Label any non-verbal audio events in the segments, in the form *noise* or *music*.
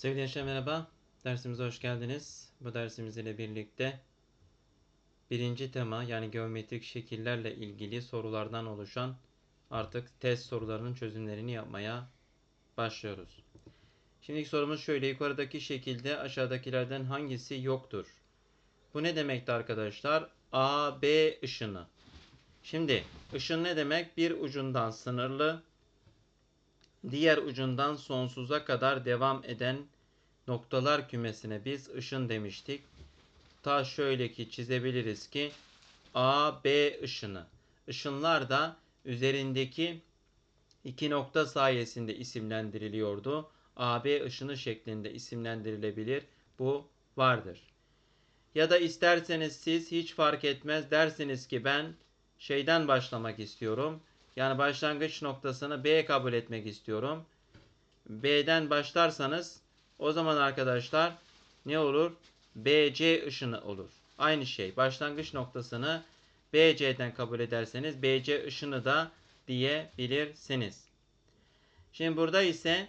Sevgili gençler merhaba. Dersimize hoş geldiniz. Bu dersimiz ile birlikte birinci tema yani geometrik şekillerle ilgili sorulardan oluşan artık test sorularının çözümlerini yapmaya başlıyoruz. Şimdiki sorumuz şöyle. Yukarıdaki şekilde aşağıdakilerden hangisi yoktur? Bu ne demekti arkadaşlar? A, B ışını. Şimdi ışın ne demek? Bir ucundan sınırlı, diğer ucundan sonsuza kadar devam eden noktalar kümesine biz ışın demiştik. Ta şöyle ki çizebiliriz ki A, B ışını. Işınlar da üzerindeki iki nokta sayesinde isimlendiriliyordu. AB ışını şeklinde isimlendirilebilir. Bu vardır. Ya da isterseniz siz hiç fark etmez dersiniz ki ben şeyden başlamak istiyorum. Yani başlangıç noktasını B kabul etmek istiyorum. B'den başlarsanız o zaman arkadaşlar ne olur? BC ışını olur. Aynı şey. Başlangıç noktasını BC'den kabul ederseniz BC ışını da diyebilirsiniz. Şimdi burada ise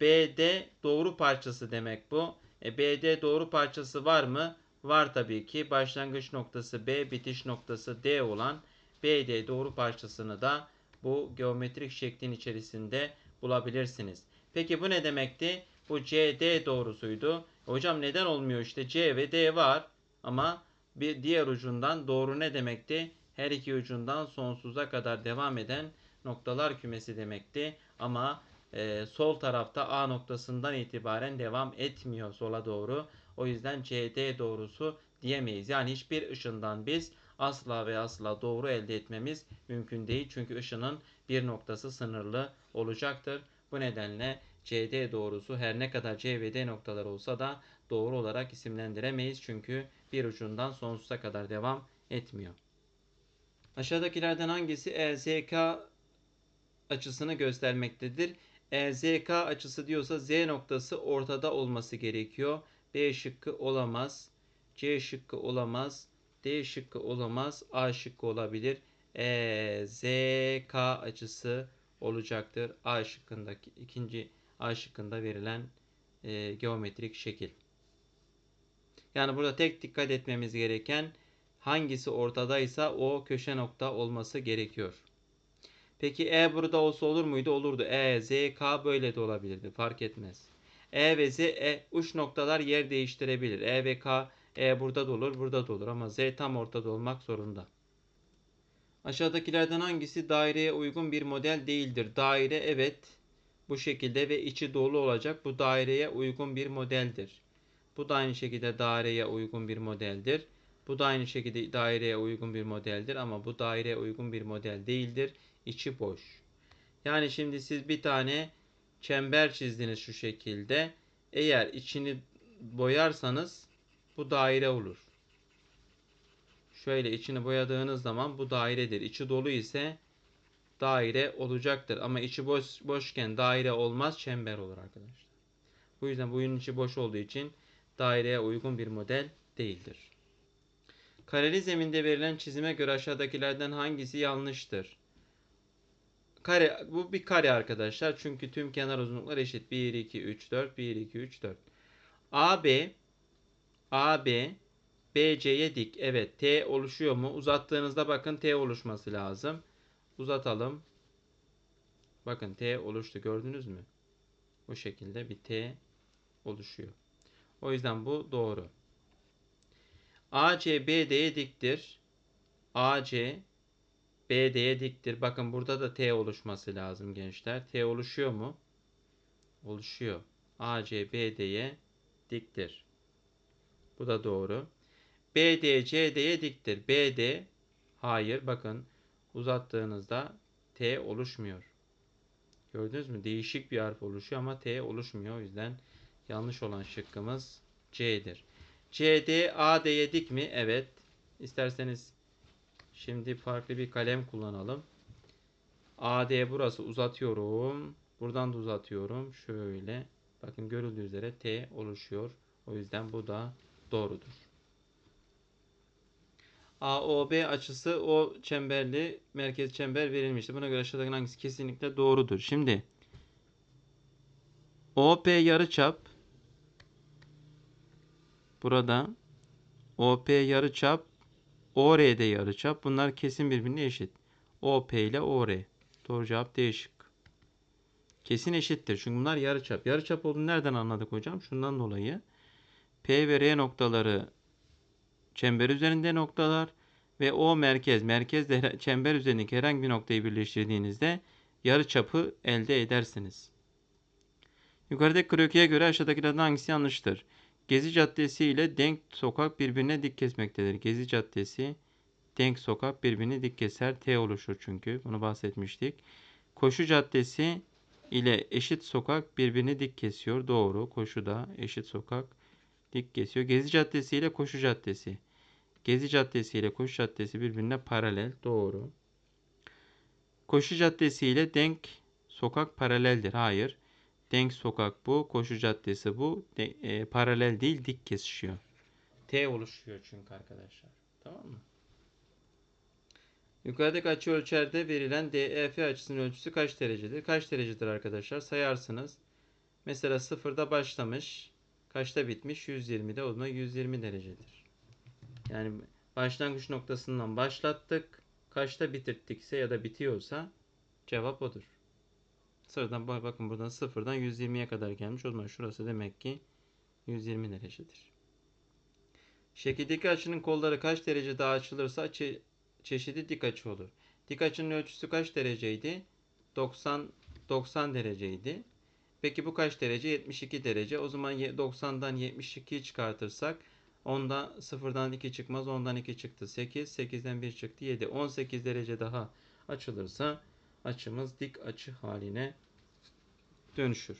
BD doğru parçası demek bu. E, BD doğru parçası var mı? Var tabii ki. Başlangıç noktası B, bitiş noktası D olan BD doğru parçasını da bu geometrik şeklin içerisinde bulabilirsiniz. Peki bu ne demekti? Bu CD doğrusuydu. Hocam neden olmuyor işte C ve D var ama bir diğer ucundan doğru ne demekti? Her iki ucundan sonsuza kadar devam eden noktalar kümesi demekti. Ama e, sol tarafta A noktasından itibaren devam etmiyor sola doğru. O yüzden CD doğrusu diyemeyiz. Yani hiçbir ışından biz asla ve asla doğru elde etmemiz mümkün değil. Çünkü ışının bir noktası sınırlı olacaktır. Bu nedenle CD doğrusu her ne kadar C ve D noktalar olsa da doğru olarak isimlendiremeyiz. Çünkü bir ucundan sonsuza kadar devam etmiyor. Aşağıdakilerden hangisi EZK açısını göstermektedir? EZK açısı diyorsa Z noktası ortada olması gerekiyor. B şıkkı olamaz. C şıkkı olamaz. D şıkkı olamaz. A şıkkı olabilir. EZK açısı olacaktır. A şıkkındaki ikinci A şıkkında verilen e, geometrik şekil. Yani burada tek dikkat etmemiz gereken hangisi ortadaysa o köşe nokta olması gerekiyor. Peki E burada olsa olur muydu? Olurdu. E, Z, K böyle de olabilirdi. Fark etmez. E ve Z e, uç noktalar yer değiştirebilir. E ve K e burada da olur, burada da olur ama Z tam ortada olmak zorunda. Aşağıdakilerden hangisi daireye uygun bir model değildir? Daire evet bu şekilde ve içi dolu olacak. Bu daireye uygun bir modeldir. Bu da aynı şekilde daireye uygun bir modeldir. Bu da aynı şekilde daireye uygun bir modeldir ama bu daireye uygun bir model değildir. İçi boş. Yani şimdi siz bir tane çember çizdiniz şu şekilde. Eğer içini boyarsanız bu daire olur. Şöyle içini boyadığınız zaman bu dairedir. İçi dolu ise daire olacaktır. Ama içi boş, boşken daire olmaz çember olur arkadaşlar. Bu yüzden bunun içi boş olduğu için daireye uygun bir model değildir. Kareli zeminde verilen çizime göre aşağıdakilerden hangisi yanlıştır? Kare, bu bir kare arkadaşlar. Çünkü tüm kenar uzunlukları eşit. 1, 2, 3, 4, 1, 2, 3, 4. AB, AB, BC'ye dik. Evet T oluşuyor mu? Uzattığınızda bakın T oluşması lazım. Uzatalım. Bakın T oluştu gördünüz mü? Bu şekilde bir T oluşuyor. O yüzden bu doğru. AC BD'ye diktir. AC BD'ye diktir. Bakın burada da T oluşması lazım gençler. T oluşuyor mu? Oluşuyor. AC BD'ye diktir. Bu da doğru. BD CD'ye diktir. BD hayır bakın uzattığınızda T oluşmuyor. Gördünüz mü? Değişik bir harf oluşuyor ama T oluşmuyor. O yüzden yanlış olan şıkkımız C'dir. CD AD'ye dik mi? Evet. İsterseniz şimdi farklı bir kalem kullanalım. AD burası uzatıyorum. Buradan da uzatıyorum. Şöyle. Bakın görüldüğü üzere T oluşuyor. O yüzden bu da doğrudur. AOB açısı o çemberli merkez çember verilmişti. Buna göre aşağıdaki hangisi kesinlikle doğrudur. Şimdi OP yarıçap burada OP yarıçap OR'de yarıçap. Bunlar kesin birbirine eşit. OP ile OR. Doğru cevap değişik. Kesin eşittir. Çünkü bunlar yarıçap. Yarıçap olduğunu nereden anladık hocam? Şundan dolayı. P ve R noktaları çember üzerinde noktalar ve O merkez. Merkezle çember üzerindeki herhangi bir noktayı birleştirdiğinizde yarıçapı elde edersiniz. Yukarıdaki krokiye göre aşağıdakilerden hangisi yanlıştır? Gezi Caddesi ile Denk Sokak birbirine dik kesmektedir. Gezi Caddesi, Denk Sokak birbirini dik keser. T oluşur çünkü. Bunu bahsetmiştik. Koşu Caddesi ile Eşit Sokak birbirini dik kesiyor. Doğru. Koşuda Eşit Sokak dik kesiyor. Gezi Caddesi ile Koşu Caddesi. Gezi Caddesi ile Koşu Caddesi birbirine paralel. Doğru. Koşu Caddesi ile Denk Sokak paraleldir. Hayır. Denk sokak bu, koşu caddesi bu. De, e, paralel değil, dik kesişiyor. T oluşuyor çünkü arkadaşlar. Tamam mı? Yukarıdaki açı ölçerde verilen DEF açısının ölçüsü kaç derecedir? Kaç derecedir arkadaşlar? Sayarsınız. Mesela sıfırda başlamış. Kaçta bitmiş? 120'de. O zaman 120 derecedir. Yani başlangıç noktasından başlattık. Kaçta bitirttikse ya da bitiyorsa cevap odur. Sıradan bak bakın buradan sıfırdan 120'ye kadar gelmiş. O zaman şurası demek ki 120 derecedir. Şekildeki açının kolları kaç derece daha açılırsa çe- çeşidi dik açı olur. Dik açının ölçüsü kaç dereceydi? 90 90 dereceydi. Peki bu kaç derece? 72 derece. O zaman 90'dan 72'yi çıkartırsak onda sıfırdan 2 çıkmaz. Ondan 2 çıktı. 8. 8'den 1 çıktı. 7. 18 derece daha açılırsa açımız dik açı haline dönüşür.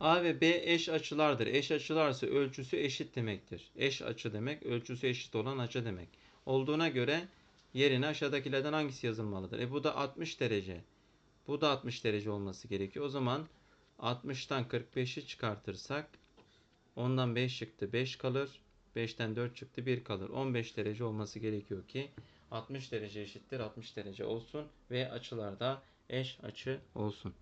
A ve B eş açılardır. Eş açılarsa ölçüsü eşit demektir. Eş açı demek ölçüsü eşit olan açı demek. Olduğuna göre yerine aşağıdakilerden hangisi yazılmalıdır? E bu da 60 derece. Bu da 60 derece olması gerekiyor. O zaman 60'tan 45'i çıkartırsak ondan 5 çıktı 5 kalır. 5'ten 4 çıktı 1 kalır. 15 derece olması gerekiyor ki 60 derece eşittir 60 derece olsun ve açılarda eş açı olsun.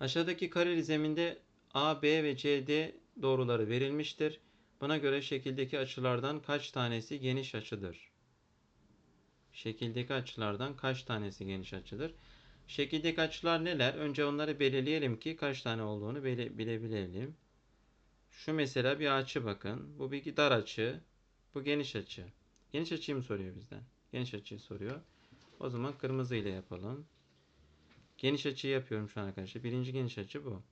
Aşağıdaki kareli zeminde A, B ve CD doğruları verilmiştir. Buna göre şekildeki açılardan kaç tanesi geniş açıdır? Şekildeki açılardan kaç tanesi geniş açıdır? Şekildeki açılar neler? Önce onları belirleyelim ki kaç tane olduğunu bile, bilebilelim. Şu mesela bir açı bakın. Bu bir dar açı. Bu geniş açı. Geniş açıyı mı soruyor bizden? Geniş açıyı soruyor. O zaman kırmızı ile yapalım. Geniş açıyı yapıyorum şu an arkadaşlar. Birinci geniş açı bu.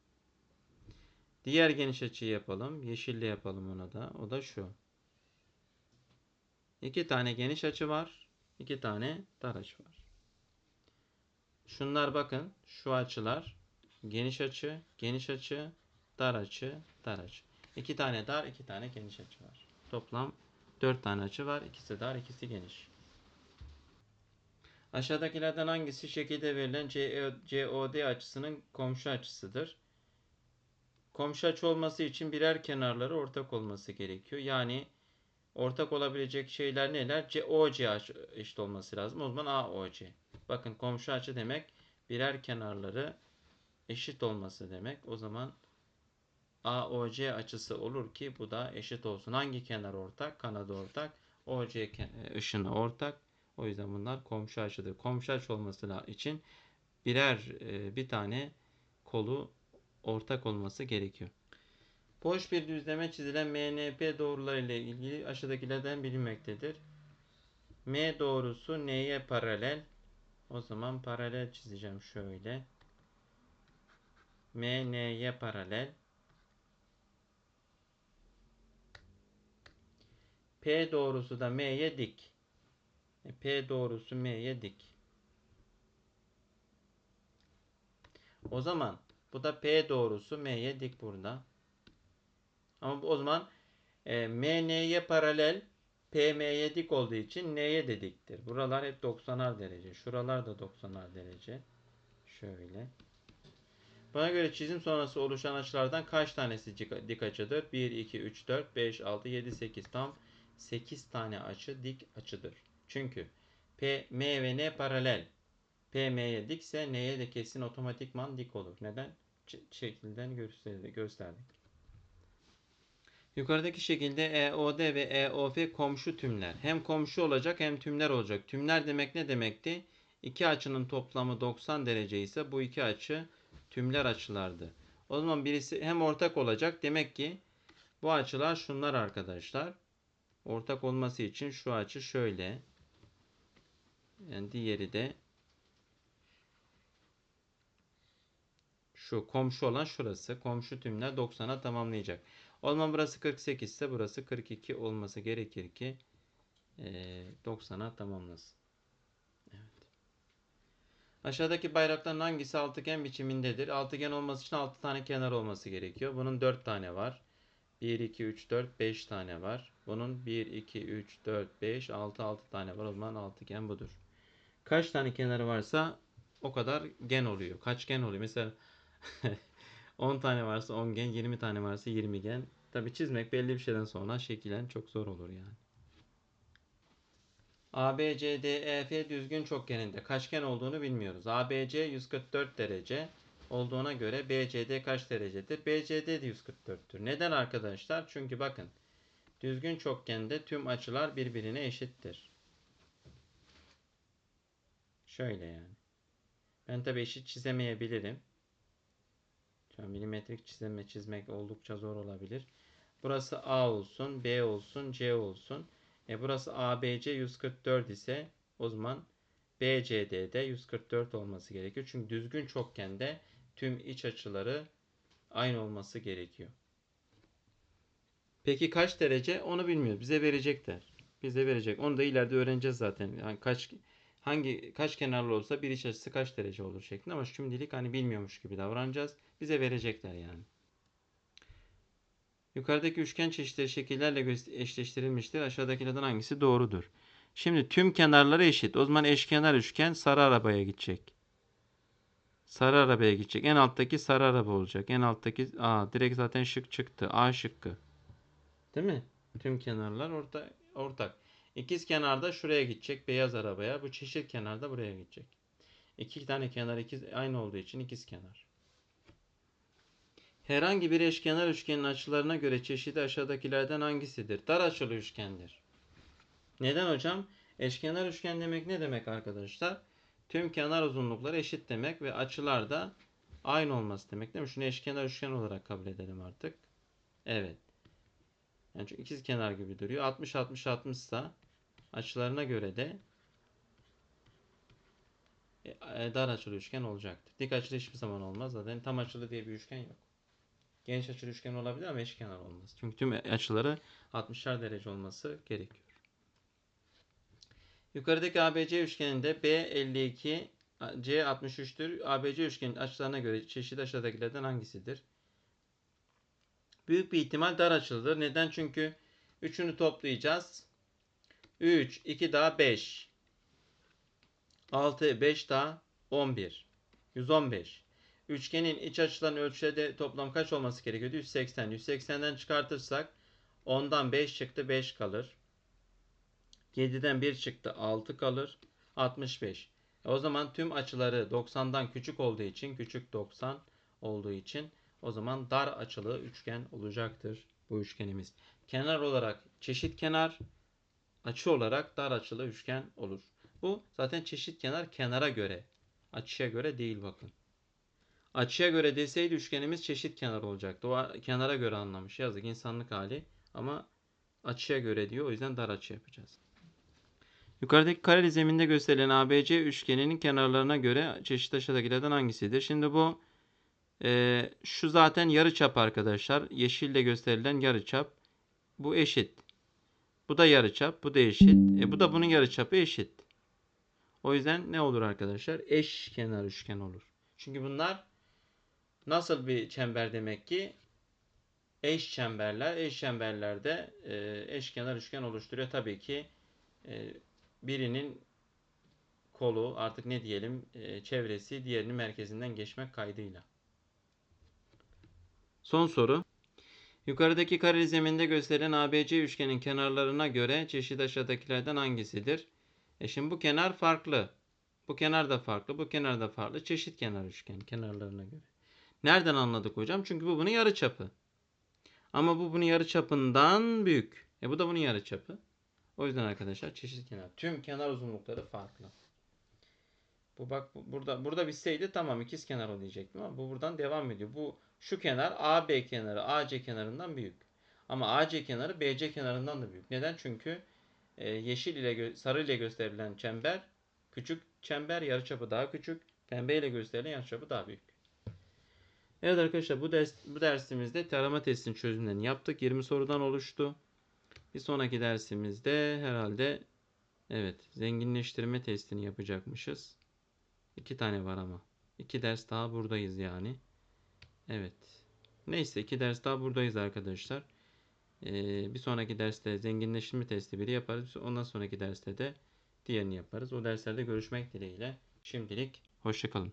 Diğer geniş açıyı yapalım. Yeşille yapalım ona da. O da şu. İki tane geniş açı var. İki tane dar açı var. Şunlar bakın. Şu açılar. Geniş açı, geniş açı, dar açı, dar açı. İki tane dar, iki tane geniş açı var. Toplam dört tane açı var. İkisi dar, ikisi geniş. Aşağıdakilerden hangisi şekilde verilen COD açısının komşu açısıdır? Komşu açı olması için birer kenarları ortak olması gerekiyor. Yani ortak olabilecek şeyler neler? COC eşit olması lazım. O zaman AOC. Bakın komşu açı demek birer kenarları eşit olması demek. O zaman AOC açısı olur ki bu da eşit olsun. Hangi kenar ortak? Kanadı ortak. OC ışını ortak. O yüzden bunlar komşu açıdır. Komşu açı olması için birer e, bir tane kolu ortak olması gerekiyor. Boş bir düzleme çizilen MNP doğruları ile ilgili aşağıdakilerden bilinmektedir. M doğrusu neye paralel? O zaman paralel çizeceğim şöyle. M neye paralel? P doğrusu da M'ye dik. E, P doğrusu M'ye dik. O zaman bu da P doğrusu M'ye dik burada. Ama o zaman e, M N'ye paralel P M'ye dik olduğu için N'ye de diktir. Buralar hep 90'ar derece. Şuralar da 90'ar derece. Şöyle. Buna göre çizim sonrası oluşan açılardan kaç tanesi dik açıdır? 1, 2, 3, 4, 5, 6, 7, 8 tam 8 tane açı dik açıdır. Çünkü P, M ve N paralel. PM'ye dikse N'ye de kesin otomatikman dik olur. Neden? Ç- şekilden gösterdik. Yukarıdaki şekilde EOD ve EOF komşu tümler. Hem komşu olacak hem tümler olacak. Tümler demek ne demekti? İki açının toplamı 90 derece ise bu iki açı tümler açılardı. O zaman birisi hem ortak olacak. Demek ki bu açılar şunlar arkadaşlar. Ortak olması için şu açı şöyle. Yani diğeri de şu komşu olan şurası. Komşu tümler 90'a tamamlayacak. O zaman burası 48 ise burası 42 olması gerekir ki eee, 90'a tamamlasın. Evet. Aşağıdaki bayrakların hangisi altıgen biçimindedir? Altıgen olması için 6 tane kenar olması gerekiyor. Bunun 4 tane var. 1, 2, 3, 4, 5 tane var. Bunun 1, 2, 3, 4, 5, 6, 6 tane var. O zaman altıgen budur. Kaç tane kenarı varsa o kadar gen oluyor. Kaç gen oluyor? Mesela *laughs* 10 tane varsa 10 gen, 20 tane varsa 20 gen. Tabi çizmek belli bir şeyden sonra şekillen çok zor olur yani. ABCDEF düzgün çokgeninde kaçgen olduğunu bilmiyoruz. ABC 144 derece olduğuna göre BCD kaç derecedir? BCD de 144'tür. Neden arkadaşlar? Çünkü bakın düzgün çokgende tüm açılar birbirine eşittir. Şöyle yani. Ben tabi eşit çizemeyebilirim. An milimetrik çizme çizmek oldukça zor olabilir. Burası A olsun, B olsun, C olsun. E burası ABC 144 ise o zaman BCD'de 144 olması gerekiyor. Çünkü düzgün çokgende tüm iç açıları aynı olması gerekiyor. Peki kaç derece? Onu bilmiyoruz. Bize verecekler. Bize verecek. Onu da ileride öğreneceğiz zaten. Yani kaç hangi kaç kenarlı olsa bir iç açısı kaç derece olur şeklinde ama şimdilik hani bilmiyormuş gibi davranacağız. Bize verecekler yani. Yukarıdaki üçgen çeşitleri şekillerle eşleştirilmiştir. Aşağıdakilerden hangisi doğrudur? Şimdi tüm kenarları eşit. O zaman eşkenar üçgen sarı arabaya gidecek. Sarı arabaya gidecek. En alttaki sarı araba olacak. En alttaki A direkt zaten şık çıktı. A şıkkı. Değil mi? Tüm kenarlar orta, ortak. İkiz kenarda şuraya gidecek beyaz arabaya. Bu çeşit kenarda buraya gidecek. İki tane kenar ikiz aynı olduğu için ikiz kenar. Herhangi bir eşkenar üçgenin açılarına göre çeşidi aşağıdakilerden hangisidir? Dar açılı üçgendir. Neden hocam? Eşkenar üçgen demek ne demek arkadaşlar? Tüm kenar uzunlukları eşit demek ve açılar da aynı olması demek değil mi? Şunu eşkenar üçgen olarak kabul edelim artık. Evet. Yani çünkü ikiz kenar gibi duruyor. 60 60 60 ise açılarına göre de e, e, dar açılı üçgen olacaktır. Dik açılı hiçbir zaman olmaz. Zaten tam açılı diye bir üçgen yok. Geniş açılı üçgen olabilir ama eşkenar olmaz. Çünkü tüm açıları 60'ar derece olması gerekiyor. Yukarıdaki ABC üçgeninde B 52, C 63'tür. ABC üçgenin açılarına göre çeşit aşağıdakilerden hangisidir? Büyük bir ihtimal dar açılıdır. Neden? Çünkü üçünü toplayacağız. 3, 2 daha 5. 6, 5 daha 11. 115. Üçgenin iç açıların ölçüleri de toplam kaç olması gerekiyordu? 180. 180'den çıkartırsak 10'dan 5 çıktı 5 kalır. 7'den 1 çıktı 6 kalır. 65. E o zaman tüm açıları 90'dan küçük olduğu için küçük 90 olduğu için o zaman dar açılı üçgen olacaktır bu üçgenimiz. Kenar olarak çeşit kenar, açı olarak dar açılı üçgen olur. Bu zaten çeşit kenar kenara göre, açıya göre değil bakın. Açıya göre deseydi üçgenimiz çeşit kenar olacaktı. O kenara göre anlamış. Yazık insanlık hali. Ama açıya göre diyor. O yüzden dar açı yapacağız. Yukarıdaki kareli zeminde gösterilen ABC üçgeninin kenarlarına göre çeşit aşağıdakilerden hangisidir? Şimdi bu e, şu zaten yarıçap arkadaşlar. Yeşille gösterilen yarıçap. Bu eşit. Bu da yarıçap. Bu da eşit. E, bu da bunun yarıçapı eşit. O yüzden ne olur arkadaşlar? Eş kenar üçgen olur. Çünkü bunlar nasıl bir çember demek ki? Eş çemberler. Eş çemberlerde e, eşkenar üçgen oluşturuyor. Tabii ki e, birinin kolu artık ne diyelim e, çevresi diğerinin merkezinden geçmek kaydıyla. Son soru. Yukarıdaki kareli zeminde gösterilen ABC üçgenin kenarlarına göre çeşit aşağıdakilerden hangisidir? E şimdi bu kenar farklı. Bu kenar da farklı, bu kenar da farklı. Çeşit kenar üçgen kenarlarına göre. Nereden anladık hocam? Çünkü bu bunun yarıçapı. Ama bu bunun yarıçapından büyük. E bu da bunun yarıçapı. O yüzden arkadaşlar çeşit kenar. Tüm kenar uzunlukları farklı. Bu bak bu- burada burada bitseydi tamam ikiz kenar o ama bu buradan devam ediyor. Bu şu kenar AB kenarı AC kenarından büyük. Ama AC kenarı BC kenarından da büyük. Neden? Çünkü e, yeşil ile sarı ile gösterilen çember küçük çember yarıçapı daha küçük. Pembe ile gösterilen yarıçapı daha büyük. Evet arkadaşlar bu ders bu dersimizde tarama testinin çözümlerini yaptık. 20 sorudan oluştu. Bir sonraki dersimizde herhalde evet zenginleştirme testini yapacakmışız. İki tane var ama. İki ders daha buradayız yani. Evet. Neyse iki ders daha buradayız arkadaşlar. Ee, bir sonraki derste zenginleştirme testi biri yaparız. Ondan sonraki derste de diğerini yaparız. O derslerde görüşmek dileğiyle. Şimdilik hoşçakalın.